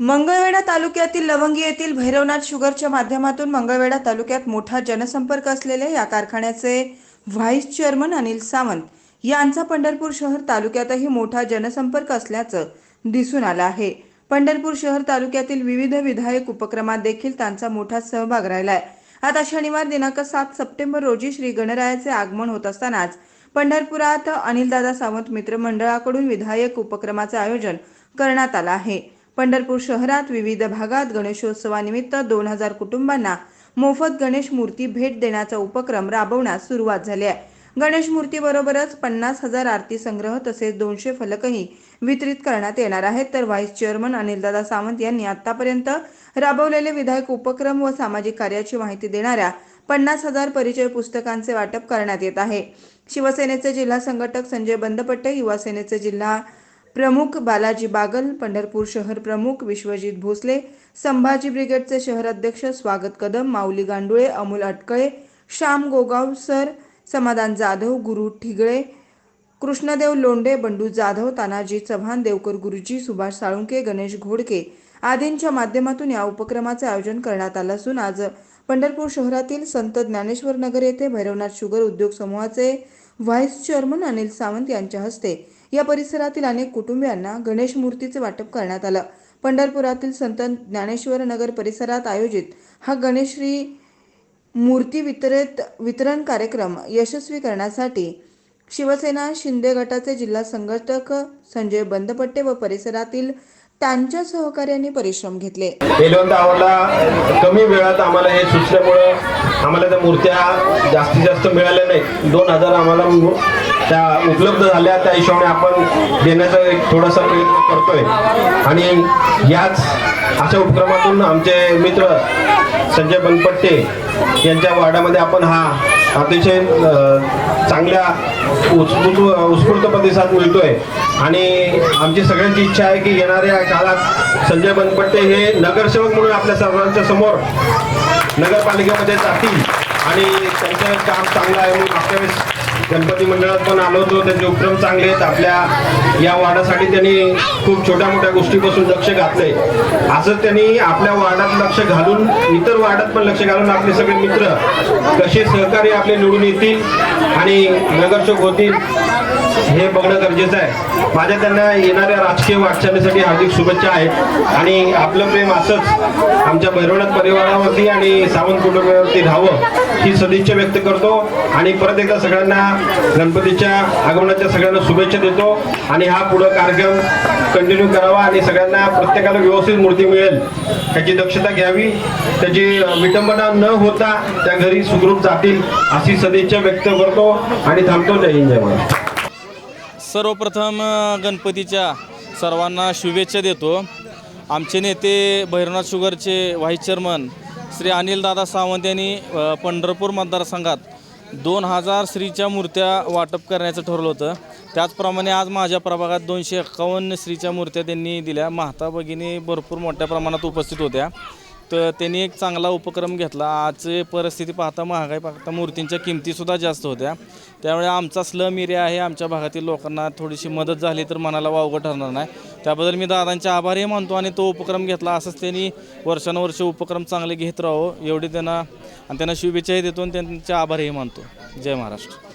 मंगळवेढा तालुक्यातील लवंगी येथील भैरवनाथ शुगरच्या माध्यमातून मंगळवेढा तालुक्यात मोठा जनसंपर्क असलेले या कारखान्याचे व्हाईस चेअरमन अनिल सावंत यांचा पंढरपूर शहर तालुक्यातही मोठा जनसंपर्क असल्याचं दिसून आलं आहे. पंढरपूर शहर तालुक्यातील विविध विधायक उपक्रमात देखील त्यांचा मोठा सहभाग राहिलाय. आता शनिवार दिनांक सात सप्टेंबर रोजी श्री गणरायाचे आगमन होत असतानाच पंढरपुरात अनिलदादा सावंत मित्रमंडळाकडून विधायक उपक्रमाचे आयोजन करण्यात आलं आहे. पंढरपूर शहरात विविध भागात गणेशोत्सवानिमित्त दोन हजार कुटुंबांना मोफत गणेश मूर्ती भेट देण्याचा उपक्रम राबवण्यास सुरुवात झाली आहे. गणेश मूर्तीबरोबरच पन्नास हजार आरती संग्रह तसेच दोनशे फलकही वितरित करण्यात येणार आहेत. तर व्हाईस चेअरमन अनिलदादा सावंत यांनी आतापर्यंत राबवलेले विधायक उपक्रम व सामाजिक कार्याची माहिती देणाऱ्या पन्नास हजार परिचय पुस्तकांचे वाटप करण्यात येत आहे. शिवसेनेचे जिल्हा संघटक संजय बंदपट्टे युवा सेनेचे जिल्हा प्रमुख बालाजी बागल पंढरपूर शहर प्रमुख विश्वजित भोसले संभाजी ब्रिगेडचे शहर अध्यक्ष स्वागत कदम माऊली गांडुळे अमोल अटकळे श्याम गोगाव सर समाधान जाधव गुरु ठिगळे कृष्णदेव लोंढे बंडू जाधव तानाजी चव्हाण देवकर गुरुजी सुभाष साळुंके गणेश घोडके आदींच्या माध्यमातून या उपक्रमाचे आयोजन करण्यात आलं असून आज पंढरपूर शहरातील संत ज्ञानेश्वर नगर येथे भैरवनाथ शुगर उद्योग समूहाचे व्हाईस चेअरमन अनिल सावंत यांच्या हस्ते या परिसरातील अनेक कुटुंबियांना गणेश मूर्तीचे वाटप करण्यात आलं. पंढरपुरातील संत ज्ञानेश्वर नगर परिसरात आयोजित हा गणेशश्री मूर्ती वितरित वितरण कार्यक्रम यशस्वी करण्यासाठी शिवसेना शिंदे गटाचे जिल्हा संघटक संजय बंदपट्टे व परिसरातील त्यांच्या सहकार्याने परिश्रम घेतले. एलेवंत आवडला. कमी वेळात आम्हाला हे सुचल्यामुळं आम्हाला त्या मूर्त्या जास्तीत जास्त मिळाल्या नाही दोन हजार आम्हाला त्या उपलब्ध झाल्या. त्या हिशोबाने आपण देण्याचा एक थोडासा प्रयत्न करतोय. आणि याच अशा उपक्रमातून आमचे मित्र संजय बनपट्टे यांच्या वार्डामध्ये आपण हा अतिशय चांगल्या उत्स्फूर्त उत्स्फूर्त प्रतिसाद मिळतोय. आणि आमची सगळ्यांची इच्छा आहे की येणाऱ्या काळात संजय बनपट्टे हे नगरसेवक म्हणून आपल्या सर्वांच्या समोर नगरपालिकेमध्ये जातील आणि त्यांचं काम चांगलं आहे म्हणून आपल्या वेळेस गणपती मंडळात पण आलो होतो. त्यांचे उपक्रम चांगले आहेत. आपल्या या वार्डासाठी त्यांनी खूप छोट्या मोठ्या गोष्टीपासून लक्ष घातलंय. असं त्यांनी आपल्या वार्डात लक्ष घालून इतर वार्डात पण लक्ष घालून आपले सगळे मित्र कसे सहकारी आपले निवडून येतील आणि नगरसेवक होतील हे बघणं गरजेचं आहे. माझ्या त्यांना येणाऱ्या राजकीय वाटचालीसाठी हार्दिक शुभेच्छा आहेत. आणि आपलं प्रेम असंच आमच्या भैरवनाथ परिवारावरती आणि सावंत कुटुंबावरती राहावं ही सदिच्छा व्यक्त करतो. आणि परत एकदा सगळ्यांना गणपतीच्या आगमनाच्या सगळ्यांना शुभेच्छा देतो आणि हा पुढं कार्यक्रम कंटिन्यू करावा आणि सगळ्यांना प्रत्येकाला व्यवस्थित मूर्ती मिळेल. त्याची दक्षता घ्यावी. त्याची विटंबना न होता त्या घरी सुखरूप जातील अशी सदिच्छा व्यक्त करतो आणि थांबतो. जय हिंद जय सर्वप्रथम गणपतीच्या सर्वांना शुभेच्छा देतो. आमचे नेते भैरवनाथ शुगरचे व्हाईस चेअरमन श्री अनिलदादा सावंत यांनी पंढरपूर मतदारसंघात दोन हजार श्रीच्या मूर्त्या वाटप करण्याचं ठरवलं होतं. त्याचप्रमाणे आज माझ्या प्रभागात दोनशे एक्कावन्न श्रीच्या मूर्त्या त्यांनी दिल्या. महाता भगिनी भरपूर मोठ्या प्रमाणात उपस्थित होत्या. तर त्यांनी एक चांगला उपक्रम घेतला. आज परिस्थिती पाहता महागाई पाहता मूर्तींच्या किमतीसुद्धा जास्त होत्या. त्यामुळे आमचा स्लम एरिया आहे. आमच्या भागातील लोकांना थोडीशी मदत झाली तर मनाला वावगं ठरणार नाही. त्याबद्दल मी दादांचे आभारही मानतो आणि तो उपक्रम घेतला असंच त्यांनी वर्षानुवर्ष उपक्रम चांगले घेत राहो. एवढी त्यांना आणि त्यांना शुभेच्छाही देतो आणि त्यांचे आभारही मानतो. जय महाराष्ट्र.